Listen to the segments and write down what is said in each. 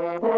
Thank you.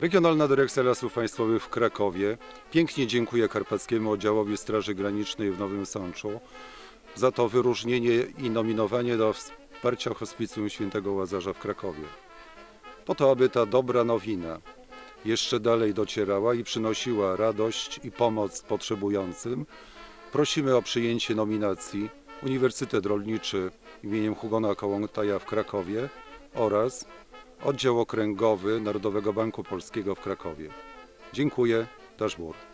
Regionalna Dyrekcja Lasów Państwowych w Krakowie pięknie dziękuję Karpackiemu Oddziałowi Straży Granicznej w Nowym Sączu za to wyróżnienie i nominowanie do wsparcia Hospicjum Świętego Łazarza w Krakowie. Po to, aby ta dobra nowina jeszcze dalej docierała i przynosiła radość i pomoc potrzebującym, prosimy o przyjęcie nominacji Uniwersytet Rolniczy imieniem Hugona Kołątaja w Krakowie oraz Oddział Okręgowy Narodowego Banku Polskiego w Krakowie. Dziękuję, Dashboard.